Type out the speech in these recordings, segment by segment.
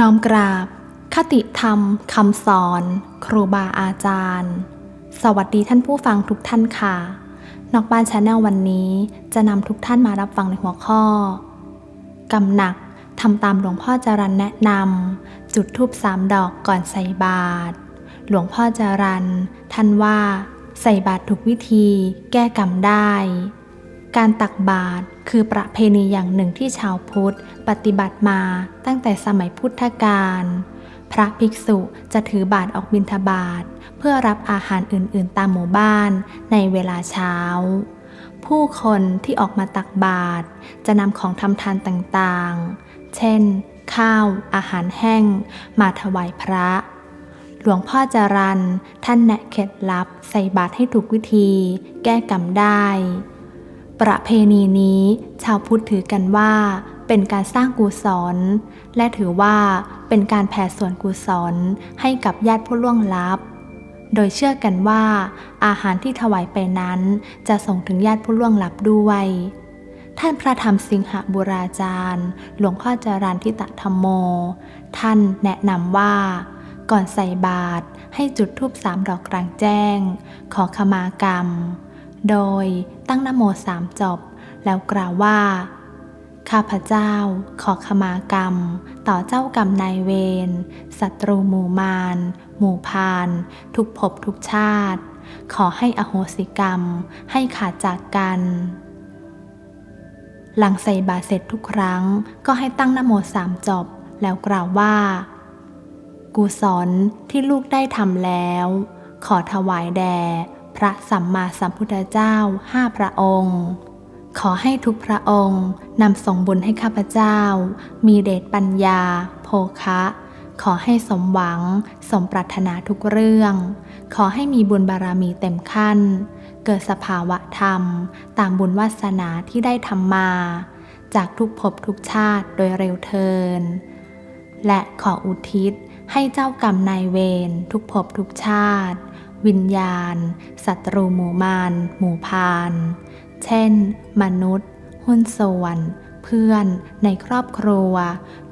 น้อมกราบ คติธรรมคำสอน ครูบาอาจารย์ สวัสดีท่านผู้ฟังทุกท่านค่ะ นอกบ้านชาแนลวันนี้จะนำทุกท่านมารับฟังในหัวข้อกำหนักทำตามหลวงพ่อจรันแนะนำจุดทูบสามดอกก่อนใส่บาตรหลวงพ่อจรันท่านว่า ใส่บาตรถูกวิธี แก้กรรมได้ การตักบาตร คือประเพณีอย่างหนึ่งที่ชาวพุทธ ปฏิบัติมาตั้งแต่สมัยพุทธกาลพระภิกษุจะถือบาตรออกบิณฑบาตเพื่อรับอาหารอื่นๆ ตามหมู่บ้านในเวลาเช้า ผู้คนที่ออกมาตักบาตรจะนำของทำทานต่างๆ เช่น ข้าว อาหารแห้ง มาถวายพระ หลวงพ่อจรันท่านแนะเคล็ดลับใส่บาตรให้ถูกวิธี แก้กรรมได้ ประเพณีนี้ชาวพุทธถือกันว่าเป็นการสร้างกุศล และถือว่าเป็นการแผ่ส่วนกุศลให้กับญาติผู้ล่วงลับ โดยเชื่อกันว่า อาหารที่ถวายไปนั้นจะส่งถึงญาติผู้ล่วงลับด้วย ท่านพระธรรมสิงหบุราจารย์ หลวงพ่อจารันทิตธรรมโม ท่านแนะนำว่า ก่อนใส่บาตรให้จุดธูปสามดอกกลางแจ้ง ขอขมากรรม โดยตั้งนโมสามจบ แล้วกล่าวว่า ข้าพเจ้าขอขมากรรม ต่อเจ้ากรรมนายเวรศัตรูหมู่มาร หมู่พาน ทุกภพทุกชาติ ขอให้อโหสิกรรม ให้ขาดจากกันหลังใส่บาตรเสร็จทุกครั้งก็ให้ตั้งนโมสามจบ แล้วกล่าวว่า กุศลที่ลูกได้ทำแล้ว ขอถวายแด่ พระสัมมาสัมพุทธเจ้าห้าพระองค์ ขอให้ทุกพระองค์นำส่งบุญให้ข้าพเจ้า มีเดชปัญญา โภคะ ขอให้สมหวัง สมปรารถนาทุกเรื่อง ขอให้มีบุญบารมีเต็มขั้น เกิดสภาวะธรรม ตามบุญวาสนาที่ได้ทำมา จากทุกภพทุกชาติโดยเร็วเทิน และขออุทิศให้เจ้ากรรมนายเวรทุกภพทุกชาติ วิญญาณ ศัตรูหมู่มารหมู่พาน เช่น มนุษย์ หุ้นส่วน เพื่อน ในครอบครัว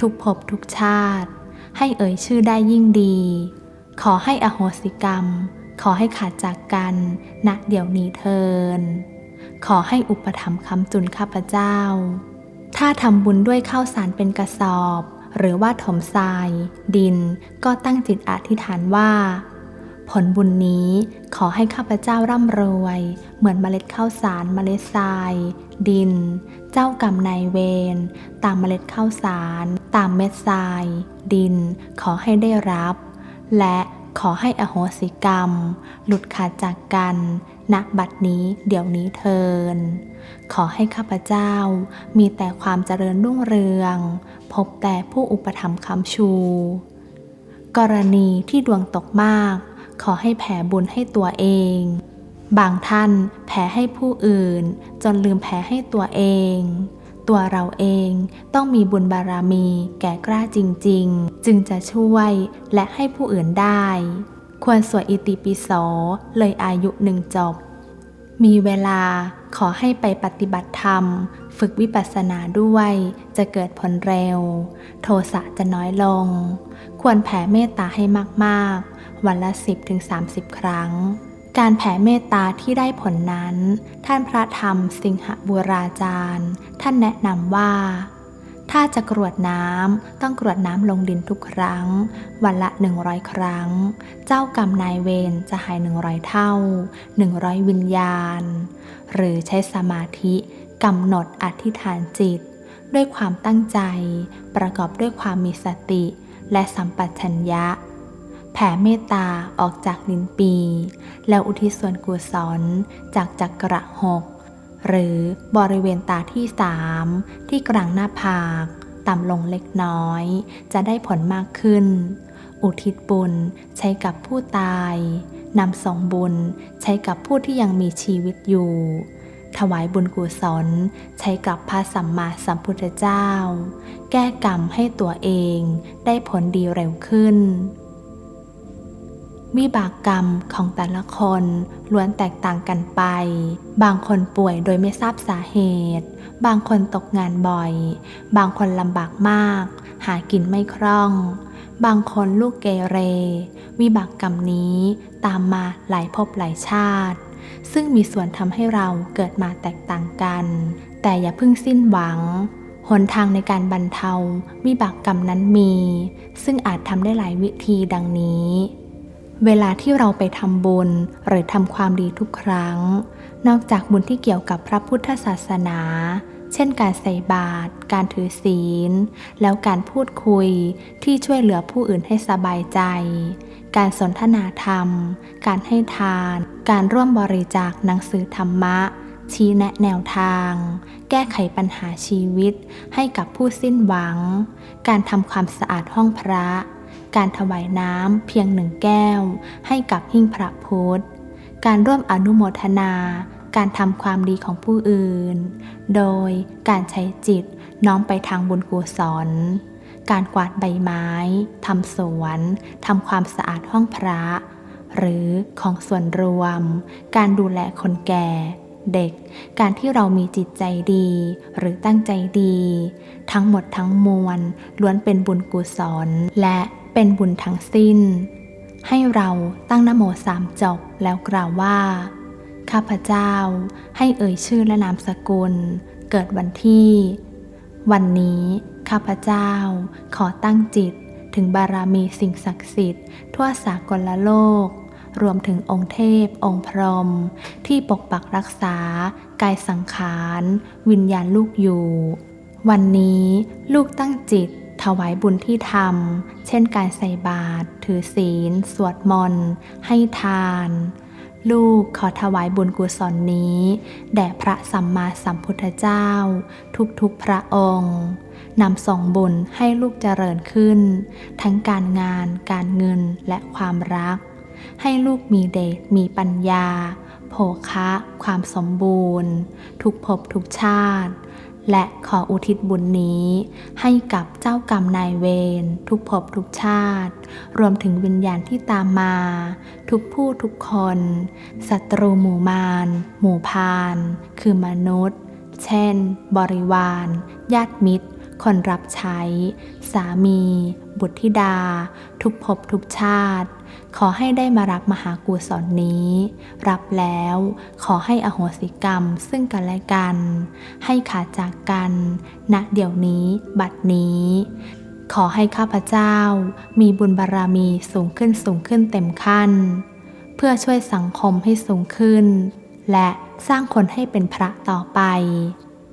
ทุกภพทุกชาติ ให้เอ่ยชื่อได้ยิ่งดี ขอให้อโหสิกรรม ขอให้ขาดจากกันณเดี๋ยวนี้เทิน ขอให้อุปถัมภ์คำจุนข้าพเจ้า ถ้าทำบุญด้วยข้าวสารเป็นกระสอบ หรือว่าถมทราย ดิน ก็ตั้งจิตอธิษฐานว่า ผลบุญนี้ขอให้ข้าพเจ้าร่ำรวย เหมือนเมล็ดข้าวสารเมล็ดทราย ดิน เจ้ากรรมนายเวรตามเมล็ดข้าวสาร ตามเม็ดทราย ดิน ขอให้ได้รับ และขอให้อโหสิกรรม หลุดขาดจากกันณบัดนี้เดี๋ยวนี้เทิน ขอให้ข้าพเจ้ามีแต่ความเจริญรุ่งเรือง พบแต่ผู้อุปถัมภ์คำชู กรณีที่ดวงตกมาก ขอให้แผ่บุญให้ตัวเอง บางท่านแผ่ให้ผู้อื่น จนลืมแผ่ให้ตัวเอง ตัวเราเองต้องมีบุญบารมีแก่กล้าจริง ๆ จึงจะช่วยและให้ผู้อื่นได้ ควรสวดอิติปิโสเลยอายุหนึ่งจบ มีเวลาขอให้ไปปฏิบัติธรรม ฝึกวิปัสสนาด้วยจะเกิดผลเร็ว โทสะจะน้อยลง ควรแผ่เมตตาให้มากๆ วันละ 10-30 ครั้ง การแผ่เมตตาที่ได้ผลนั้น ท่านพระธรรมสิงหบุราจารย์ ท่านแนะนำว่า ถ้าจะกรวดน้ำต้องกรวดน้ำลงดินทุกครั้ง วันละ 100 ครั้ง เจ้ากรรมนายเวรจะหาย 100 เท่า 100 วิญญาณ หรือใช้สมาธิกำหนดอธิษฐานจิต ด้วยความตั้งใจ ประกอบด้วยความมีสติ และสัมปชัญญะ แผ่เมตตาออกจากลิ้นปี แล้วอุทิศส่วนกุศลจากจักระหกหรือบริเวณตาที่สามที่กลางหน้าผาก ต่ำลงเล็กน้อย จะได้ผลมากขึ้น อุทิศบุญใช้กับผู้ตายนำส่งบุญใช้กับผู้ที่ยังมีชีวิตอยู่ ถวายบุญกุศลใช้กับพระสัมมาสัมพุทธเจ้า แก้กรรมให้ตัวเองได้ผลดีเร็วขึ้น วิบากกรรมของแต่ละคนล้วนแตกต่างกันไป บางคนป่วยโดยไม่ทราบสาเหตุ บางคนตกงานบ่อย บางคนลำบากมาก หากินไม่คล่อง บางคนลูกเกเร วิบากกรรมนี้ตามมาหลายภพหลายชาติ ซึ่งมีส่วนทำให้เราเกิดมาแตกต่างกัน แต่อย่าเพิ่งสิ้นหวังหนทางในการบรรเทาวิบากกรรมนั้นมี ซึ่งอาจทำได้หลายวิธีดังนี้ เวลาที่เราไปทำบุญหรือทำความดีทุกครั้ง นอกจากบุญที่เกี่ยวกับพระพุทธศาสนา เช่นการใส่บาตร การถือศีล แล้วการพูดคุยที่ช่วยเหลือผู้อื่นให้สบายใจ การสนทนาธรรม การให้ทาน การร่วมบริจาคหนังสือธรรมะ ชี้แนะแนวทาง แก้ไขปัญหาชีวิตให้กับผู้สิ้นหวัง การทำความสะอาดห้องพระ การถวายน้ำเพียงหนึ่งแก้ว ให้กับหิ้งพระพุทธ การร่วมอนุโมทนา การทำความดีของผู้อื่น โดยการใช้จิตน้อมไปทางบุญกุศล การกวาดใบไม้ ทำสวน ทำความสะอาดห้องพระ หรือของส่วนรวม การดูแลคนแก่ เด็ก การที่เรามีจิตใจดี หรือตั้งใจดี ทั้งหมดทั้งมวลล้วนเป็นบุญกุศลและ เป็นบุญทั้งสิ้น ให้เราตั้งนโมสามจบแล้วกล่าวว่า ข้าพเจ้าให้เอ่ยชื่อและนามสกุล เกิดวันที่ วันนี้ข้าพเจ้าขอตั้งจิตถึงบารมีสิ่งศักดิ์สิทธิ์ ทั่วสากลโลก รวมถึงองค์เทพ องค์พรหมที่ปกปักรักษา กายสังขาร วิญญาณลูกอยู่ วันนี้ลูกตั้งจิต ถวายบุญที่ทำเช่นการใส่บาตรถือศีล สวดมนต์ ให้ทาน ลูกขอถวายบุญกุศลนี้ แด่พระสัมมาสัมพุทธเจ้า ทุกๆพระองค์นำส่งบุญให้ลูกเจริญขึ้น ทั้งการงาน การเงินและความรัก ให้ลูกมีเดชมีปัญญา โภคะ ความสมบูรณ์ ทุกภพทุกชาติ และขออุทิศบุญนี้ ให้กับเจ้ากรรมนายเวรทุกภพทุกชาติ รวมถึงวิญญาณที่ตามมา ทุกผู้ทุกคนศัตรูหมู่มารหมู่พาน คือมนุษย์ เช่น บริวาร ญาติมิตร คนรับใช้ สามี บุตรธิดา ทุกภพทุกชาติ ขอให้ได้มารับมหากุศลนี้ รับแล้วขอให้อโหสิกรรมซึ่งกันและกัน ให้ขาดจากกันณเดี๋ยวนี้บัดนี้ ขอให้ข้าพเจ้ามีบุญบารรมีสูงขึ้นสูงขึ้นเต็มขั้น เพื่อช่วยสังคมให้สูงขึ้น และสร้างคนให้เป็นพระต่อไป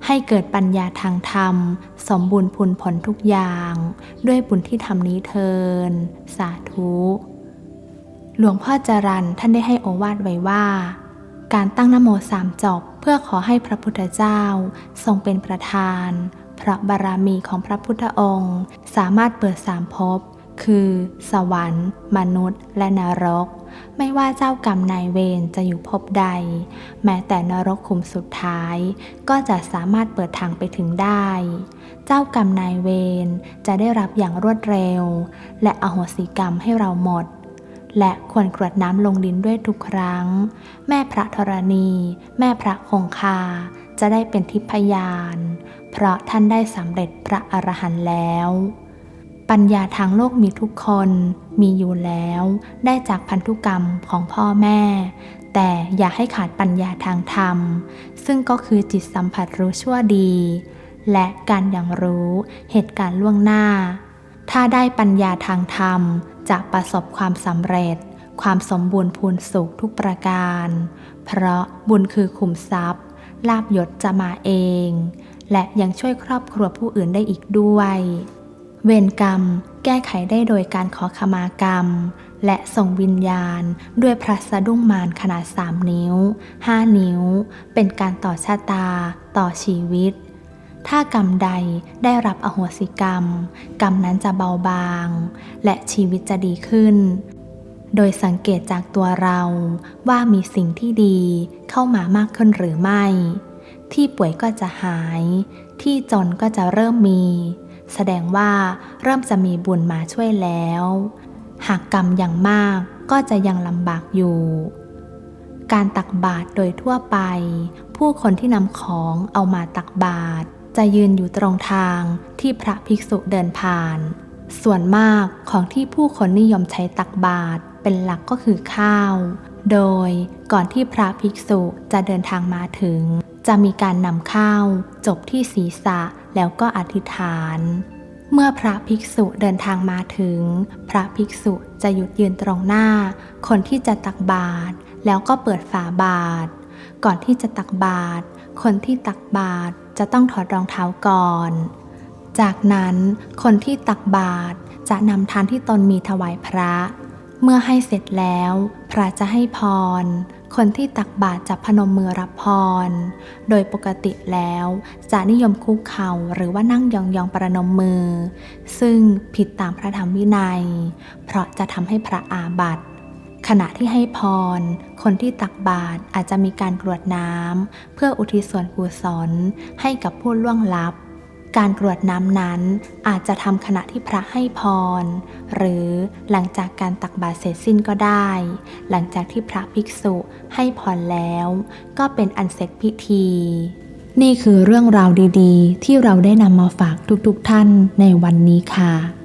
ให้เกิดปัญญาทางธรรม สมบูรณ์พูนผลทุกอย่าง ด้วยบุญที่ทำนี้เทิน สาธุ หลวงพ่อจรันท่านได้ให้โอวาทไว้ว่า การตั้งนโมสามจบเพื่อขอให้พระพุทธเจ้าทรงเป็นประธานพระบารมีของพระพุทธองค์ สามารถเปิดสามภพคือ สวรรค์ มนุษย์ และนรก ไม่ว่าเจ้ากรรมนายเวรจะอยู่ภพใด แม้แต่นรกขุมสุดท้าย ก็จะสามารถเปิดทางไปถึงได้ เจ้ากรรมนายเวรจะได้รับอย่างรวดเร็ว และอโหสิกรรมให้เราหมด และควรกรวดน้ำลงดินด้วยทุกครั้ง แม่พระธรณี แม่พระคงคา จะได้เป็นทิพยาน เพราะท่านได้สำเร็จพระอรหันต์แล้ว ปัญญาทางโลกมีทุกคนมีอยู่แล้ว ได้จากพันธุกรรมของพ่อแม่ แต่อย่าให้ขาดปัญญาทางธรรม ซึ่งก็คือจิตสัมผัสรู้ชั่วดี และการอย่างรู้เหตุการณ์ล่วงหน้า ถ้าได้ปัญญาทางธรรม จะประสบความสำเร็จ ความสมบูรณ์พูนสุขทุกประการ เพราะบุญคือขุมทรัพย์ ลาบยศจะมาเอง และยังช่วยครอบครัวผู้อื่นได้อีกด้วย เวรกรรมแก้ไขได้โดยการขอขมากรรม และส่งวิญญาณด้วยพระสะดุ้งมารขนาด 3 นิ้ว 5 นิ้ว เป็นการต่อชะตา ต่อชีวิต ถ้ากรรมใดได้รับอโหสิกรรม กรรมนั้นจะเบาบาง และชีวิตจะดีขึ้น โดยสังเกตจากตัวเราว่ามีสิ่งที่ดีเข้ามามากขึ้นหรือไม่ ที่ป่วยก็จะหาย ที่จนก็จะเริ่มมี แสดงว่าเริ่มจะมีบุญมาช่วยแล้ว หากกรรมย่างมากก็จะยังลำบากอยู่การตักบาตรโดยทั่วไป ผู้คนที่นำของเอามาตักบาตร จะยืนอยู่ตรงทางที่พระภิกษุเดินผ่าน ส่วนมากของที่ผู้คนนิยมใช้ตักบาตรเป็นหลักก็คือข้าว โดยก่อนที่พระภิกษุจะเดินทางมาถึง จะมีการนำข้าว จบที่ศีรษะแล้วก็อธิษฐาน เมื่อพระภิกษุเดินทางมาถึง พระภิกษุจะหยุดยืนตรงหน้า คนที่จะตักบาตรแล้วก็เปิดฝาบาตรก่อนที่จะตักบาตรคนที่ตักบาตร จะต้องถอดรองเท้าก่อน จากนั้นคนที่ตักบาตรจะนำทานที่ตนมีถวายพระ เมื่อให้เสร็จแล้ว พระจะให้พร คนที่ตักบาตรจะพนมมือรับพร โดยปกติแล้วจะนิยมคุกเข่าหรือว่านั่งยองๆประนมมือ ซึ่งผิดตามพระธรรมวินัย เพราะจะทำให้พระอาบัติ ขณะที่ให้พร คนที่ตักบาตรอาจจะมีการกรวดน้ำเพื่ออุทิศส่วนกุศลให้กับผู้ล่วงลับ การกรวดน้ำนั้นอาจจะทำขณะที่พระให้พร หรือหลังจากการตักบาตรเสร็จสิ้นก็ได้ หลังจากที่พระภิกษุให้พรแล้ว ก็เป็นอันเสร็จพิธี นี่คือเรื่องราวดีๆ ที่เราได้นำมาฝากทุกๆท่านในวันนี้ค่ะ